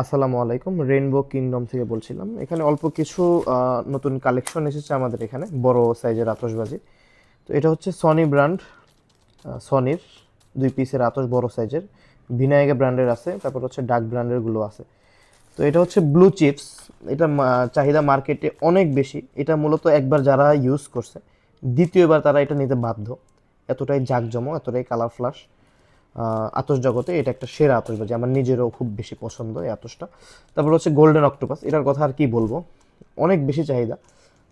আসসালামু আলাইকুম rainbow kingdom থেকে বলছিলাম। এখানে অল্প কিছু নতুন কালেকশন এসেছে আমাদের এখানে, বড় সাইজের আতশবাজি। তো এটা হচ্ছে সনি ব্র্যান্ড সনির দুই পিসের আতশ, বড় সাইজের ভিনায়গা ব্র্যান্ডের আছে, তারপর হচ্ছে ডাক ব্র্যান্ডেরগুলো আছে। তো এটা হচ্ছে ব্লু চিপস এটা চাহিদা মার্কেটে অনেক বেশি। এটা মূলত একবার যারা ইউজ করছে, দ্বিতীয়বার তারা এটা নিতে বাধ্য। এতটাই জাঁকজমক, এতটাই কালার ফ্লাশ আতস জগতে এটা একটা সেরা আতস আতসবাজি আমার নিজেরও খুব বেশি পছন্দ এই আতসটা তারপর হচ্ছে গোল্ডেন অক্টোপাস এটার কথা আর কি বলব? অনেক বেশি চাহিদা।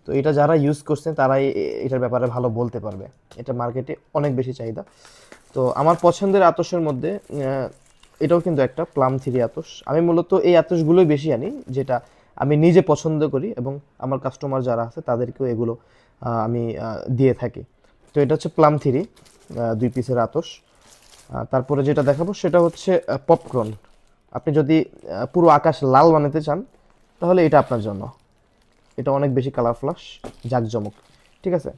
তো এটা যারা ইউজ করছেন, তারাই এটার ব্যাপারে ভালো বলতে পারবে। এটা মার্কেটে অনেক বেশি চাহিদা। তো আমার পছন্দের আতসের মধ্যে এটাও কিন্তু একটা প্লাম থ্রি আতস আমি মূলত এই আতসগুলোই বেশি আনি, যেটা আমি নিজে পছন্দ করি এবং আমার কাস্টমার যারা আছে, তাদেরকেও এগুলো আমি দিয়ে থাকি। তো এটা হচ্ছে প্লাম থ্রি দুই পিসের আতস তারপরে যেটা দেখাবো সেটা হচ্ছে পপকর্ন আপনি যদি পুরো আকাশ লাল বানাতে চান, তাহলে এটা আপনার জন্য। এটা অনেক বেশি কালার ফ্লাশ জাকজমক। ঠিক আছে?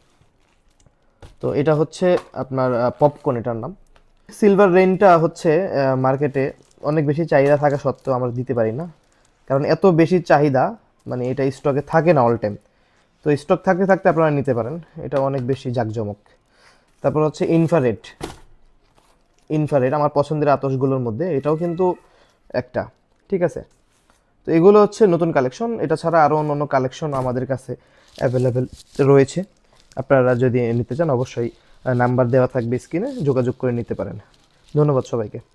তো এটা হচ্ছে আপনার পপকর্ন এটার নাম। সিলভার রেইনটা হচ্ছে মার্কেটে অনেক বেশি চাহিদা থাকা সত্ত্বেও আমরা দিতে পারি না। কারণ এত বেশি চাহিদা মানে এটা স্টকে থাকে না অল টাইম তো স্টক থাকতে থাকতে আপনারা নিতে পারেন। এটা অনেক বেশি জাকজমক। তারপর হচ্ছে ইনফারেড ইনফারেড আমার পছন্দের আতসগুলোর মধ্যে, এটাও কিন্তু একটা, ঠিক আছে? তো এগুলো হচ্ছে নতুন কালেকশন এটা ছাড়া আরও অন্য কালেকশন আমাদের কাছে অ্যাভেলেবেল রয়েছে। আপনারা যদি নিতে চান, অবশ্যই নাম্বার দেওয়া থাকবে স্ক্রিনে যোগাযোগ করে নিতে পারেন। ধন্যবাদ সবাইকে।